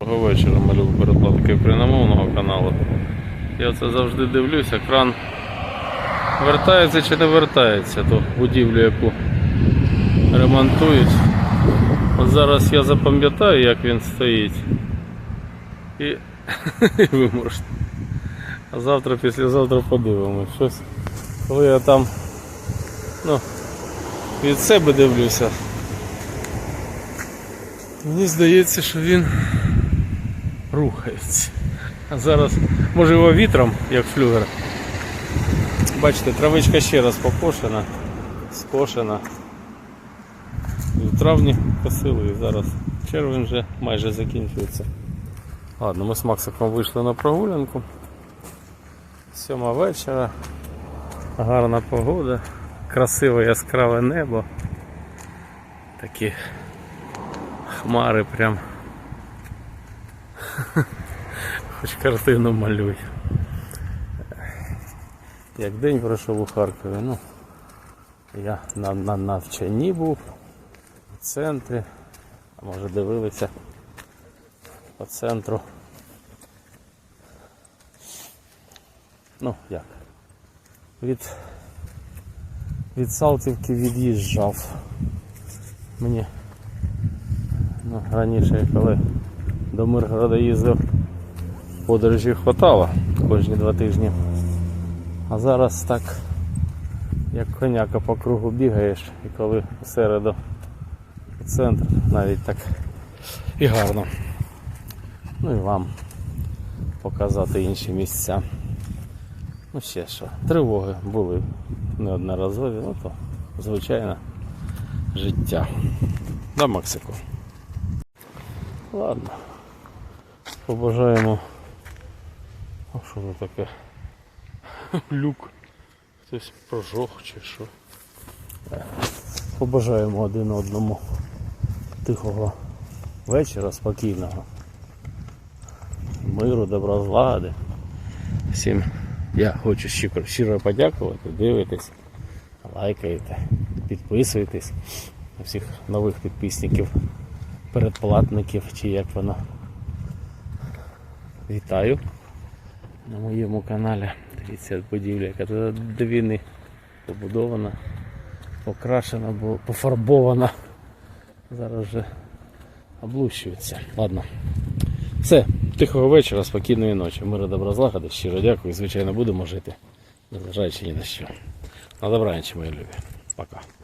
Доброго вечора, малюк передплатки україномовного каналу. Я це завжди дивлюсь, екран вертається чи не вертається ту будівлю, яку ремонтують. От зараз я запам'ятаю, як він стоїть. І, і. А завтра, післязавтра подивимось. Щось. Коли я там ну, від себе дивлюся. Мені здається, що він рухається. А зараз, може його вітром, як флюгер. Бачите, травичка ще раз покошена, скошена. В травні косили і зараз червень вже майже закінчується. Ладно, ми з Максиком вийшли на прогулянку. Сьома вечора. Гарна погода, красиве яскраве небо. Такі хмари прям. Хоч картину малюй. Як день пройшов у Харкові, ну я на, на навчанні був в центрі, а може дивилися по центру. Ну як? Від, від Салтівки від'їжджав. Мені ну, раніше, коли до Миргорода їздив, подорожі хватало кожні два тижні. А зараз так, як коняка по кругу бігаєш, і коли в середу в центр, навіть так і гарно. Ну і вам показати інші місця. Ну ще що, тривоги були неодноразові, ну то звичайно життя. На Мексику. Ладно. Побажаємо. А що це таке? Люк. Хтось прожог чи що. Побажаємо один одному тихого вечора, спокійного. Миру, добра злагоди. Всім я хочу щиро, щиро подякувати, дивитесь, лайкаєте, підписуєтесь. Всіх нових підписників, передплатників чи як воно. Вітаю на моєму каналі. Дивіться будівля, яка до війни побудована, покрашена, пофарбована. Зараз вже облущується. Ладно. Все, тихого вечора, спокійної ночі. Миру добра злагоди. Щиро дякую. Звичайно, будемо жити, незважаючи ні на що. На добраніч, мої любі. Пока.